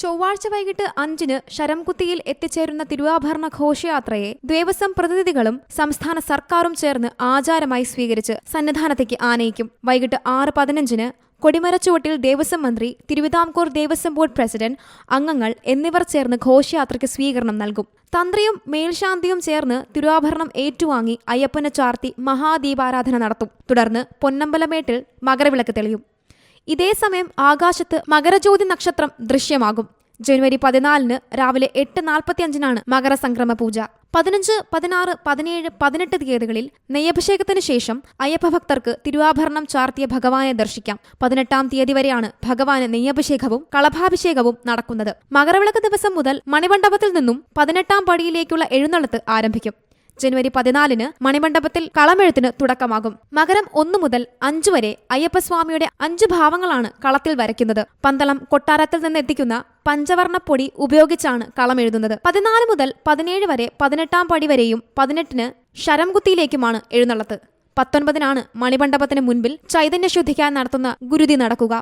ചൊവ്വാഴ്ച വൈകിട്ട് അഞ്ചിന് ശരംകുത്തിയിൽ എത്തിച്ചേരുന്ന തിരുവാഭരണ ഘോഷയാത്രയെ ദേവസ്വം പ്രതിനിധികളും സംസ്ഥാന സർക്കാരും ചേർന്ന് ആചാരമായി സ്വീകരിച്ച് സന്നിധാനത്തേക്ക് ആനയിക്കും. വൈകിട്ട് ആറ് പതിനഞ്ചിന് കൊടിമരച്ചുവട്ടിൽ ദേവസ്വം മന്ത്രി തിരുവിതാംകൂർ ദേവസ്വം ബോർഡ് പ്രസിഡന്റ് അംഗങ്ങൾ എന്നിവർ ചേർന്ന് ഘോഷയാത്രയ്ക്ക് സ്വീകരണം നൽകും. തന്ത്രിയും മേൽശാന്തിയും ചേർന്ന് തിരുവാഭരണം ഏറ്റുവാങ്ങി അയ്യപ്പനെ ചാർത്തി മഹാദീപാരാധന നടത്തും. തുടർന്ന് പൊന്നമ്പലമേട്ടിൽ മകരവിളക്ക് തെളിയും. ഇതേസമയം ആകാശത്ത് മകരജ്യോതി നക്ഷത്രം ദൃശ്യമാകും. ജനുവരി പതിനാലിന് രാവിലെ എട്ട് നാൽപ്പത്തിയഞ്ചിനാണ് മകരസംക്രമ പൂജ. പതിനഞ്ച് പതിനാറ് പതിനേഴ് പതിനെട്ട് തീയതികളിൽ നെയ്യഭിഷേകത്തിന് ശേഷം അയ്യപ്പഭക്തർക്ക് തിരുവാഭരണം ചാർത്തിയ ഭഗവാനെ ദർശിക്കാം. പതിനെട്ടാം തീയതി വരെയാണ് ഭഗവാന് നെയ്യഭിഷേകവും കളഭാഭിഷേകവും നടക്കുന്നത്. മകരവിളക്ക് ദിവസം മുതൽ മണിമണ്ഡപത്തിൽ നിന്നും പതിനെട്ടാം പടിയിലേക്കുള്ള എഴുന്നള്ളത്ത് ആരംഭിക്കും. ജനുവരി പതിനാലിന് മണിമണ്ഡപത്തിൽ കളമെഴുത്തിന് തുടക്കമാകും. മകരം ഒന്നു മുതൽ അഞ്ചു വരെ അയ്യപ്പസ്വാമിയുടെ അഞ്ചു ഭാവങ്ങളാണ് കളത്തിൽ വരയ്ക്കുന്നത്. പന്തളം കൊട്ടാരത്തിൽ നിന്ന് എത്തിക്കുന്ന പഞ്ചവർണപ്പൊടി ഉപയോഗിച്ചാണ് കളമെഴുതുന്നത്. പതിനാല് മുതൽ പതിനേഴ് വരെ പതിനെട്ടാം പടി വരെയും പതിനെട്ടിന് ശരംകുത്തിയിലേക്കുമാണ് എഴുന്നള്ളത്ത് പത്തൊൻപതിനാണ് മണിമണ്ഡപത്തിന് മുൻപിൽ ചൈതന്യശുദ്ധിക്കാൻ നടത്തുന്ന ഗുരുതി നടക്കുക.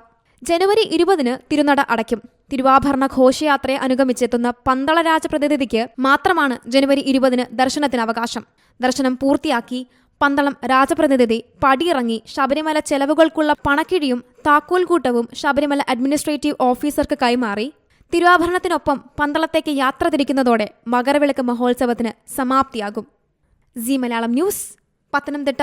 ജനുവരി ഇരുപതിന് തിരുനട അടയ്ക്കും. തിരുവാഭരണ ഘോഷയാത്രയെ അനുഗമിച്ചെത്തുന്ന പന്തള രാജപ്രതിനിധിക്ക് മാത്രമാണ് ജനുവരി ഇരുപതിന് ദർശനത്തിന് അവകാശം ദർശനം പൂർത്തിയാക്കി പന്തളം രാജപ്രതിനിധി പടിയിറങ്ങി ശബരിമല ചെലവുകൾക്കുള്ള പണക്കിഴിയും താക്കോൽക്കൂട്ടവും ശബരിമല അഡ്മിനിസ്ട്രേറ്റീവ് ഓഫീസർക്ക് കൈമാറി. തിരുവാഭരണത്തിനൊപ്പം പന്തളത്തേക്ക് യാത്ര തിരിക്കുന്നതോടെ മകരവിളക്ക് മഹോത്സവത്തിന് സമാപ്തിയാകും. C Malayalam news Pathanamthitta.